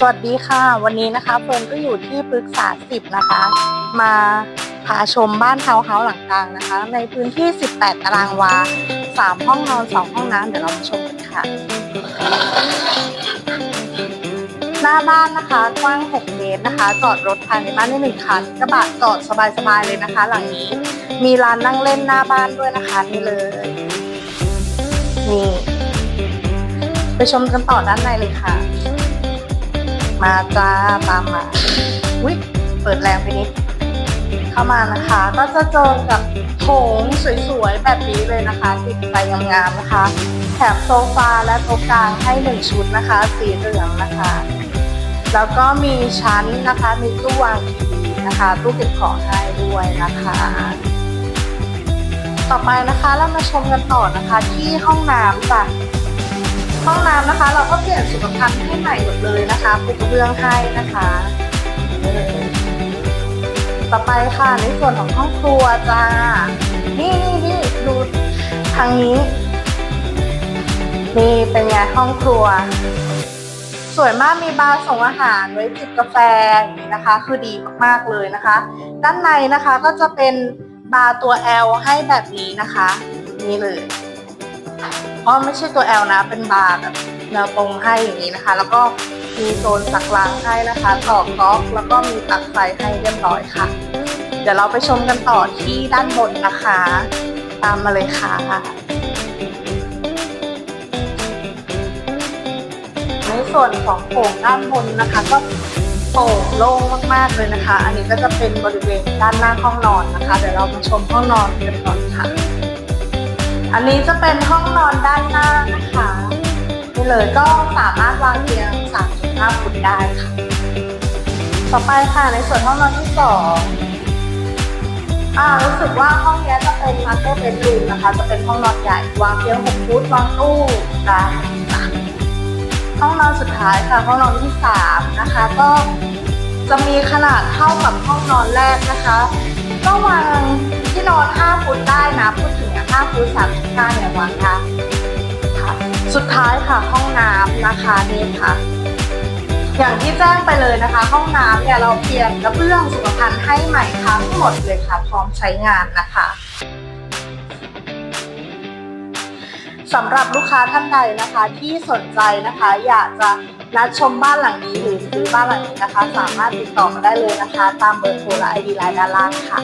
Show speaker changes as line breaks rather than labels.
สวัสดีค่ะ วันนี้นะคะเฟิร์นก็อยู่ที่ปรึกษาสิบนะคะ มาพาชมบ้านทาวน์เฮาหลังกลางนะคะ ในพื้นที่ 18 ตารางวา 3 ห้องนอน 2 ห้องน้ำเดี๋ยวเรามาชมกันค่ะ หน้าบ้านนะคะกว้าง 6 เมตรนะคะ จอดรถภายในบ้านได้หนึ่งคันกระบะจอดสบายๆเลยนะคะ หลังนี้มีลานนั่งเล่นหน้าบ้านด้วยนะคะนี่เลยนี่ไปชมกันต่อด้านในเลยค่ะ มาจ้าตามมาอุ้ยเปิดแรงไปนิดเข้ามานะคะ ก็จะเจอกับโถงสวยๆแบบนี้เลยนะคะติดไฟงามๆนะคะแถมโซฟาและโต๊ะกลางให้หนึ่งชุดนะคะ สีเหลืองนะคะ แล้วก็มีชั้นนะคะ มีตู้วางทีวีนะคะตู้เก็บของให้ด้วยนะคะ ต่อไปนะคะเรามาชมกันต่อนะคะที่ห้องน้ำจ้ะ ห้องน้ำนะคะ เราก็เปลี่ยนสุขภัณฑ์ให้ใหม่หมดเลยนะคะปูกระเบื้องให้นะคะ ต่อไปค่ะในส่วนของห้องครัวจ้า นี่นี่นี่ดูทางนี้ นี่เป็นไงห้องครัว สวยมากมีบาร์ส่งอาหารไว้จิบกาแฟอย่างนี้นะคะ คือดีมากๆเลยนะคะ ด้านในนะคะก็จะเป็นบาร์ตัว L ให้แบบนี้นะคะ นี่เลย เพราะไม่ใช่ตัว L นะเป็นบาร์แบบแนวตรงให้อย่างนี้นะคะ แล้วก็มีโซนสักล้างให้นะคะต่อก๊อกแล้วก็มีปลั๊กไฟให้เรียบร้อยค่ะ เดี๋ยวเราไปชมกันต่อที่ด้านบนนะคะ ตามมาเลยค่ะในส่วนของโถงด้านบนนะคะ ก็โป่งโล่งมากๆเลยนะคะ อันนี้ก็จะเป็นบริเวณด้านหน้าห้องนอนนะคะ เดี๋ยวเรามาชมห้องนอนกันก่อนค่ะ อันนี้จะเป็นห้องนอนด้านหน้านะคะนี่เลยก็สามารถวางเตียง 3.5ฟุตได้ค่ะ ต่อไปค่ะในส่วนห้องนอนที่สองอ่ารู้สึกว่าห้องนี้จะเป็นมาสเตอร์เบดรูมนะคะ จะเป็นห้องนอนใหญ่วางเตียง6ฟุตวางตู้ได้ค่ะห้องนอนสุดท้ายค่ะห้องนอนที่สามนะคะ ก็จะมีขนาดเท่ากับห้องนอนแรกนะคะ ก็วาง 5ฟุต35เนี่ยวางได้ค่ะ สุดท้ายค่ะห้องน้ำนะคะนี่ค่ะ อย่างที่แจ้งไปเลยนะคะ ห้องน้ำเนี่ยเราเปลี่ยนกระเบื้องสุขภัณฑ์ให้ใหม่ทั้งหมดเลยค่ะ พร้อมใช้งานนะคะสำหรับลูกค้าท่านใดนะคะที่สนใจนะคะ อยากจะนัดชมบ้านหลังนี้หรือซื้อบ้านหลังนี้นะคะ สามารถติดต่อมาได้เลยนะคะ ตามเบอร์โทรและไอดีไลน์ด้านล่างค่ะ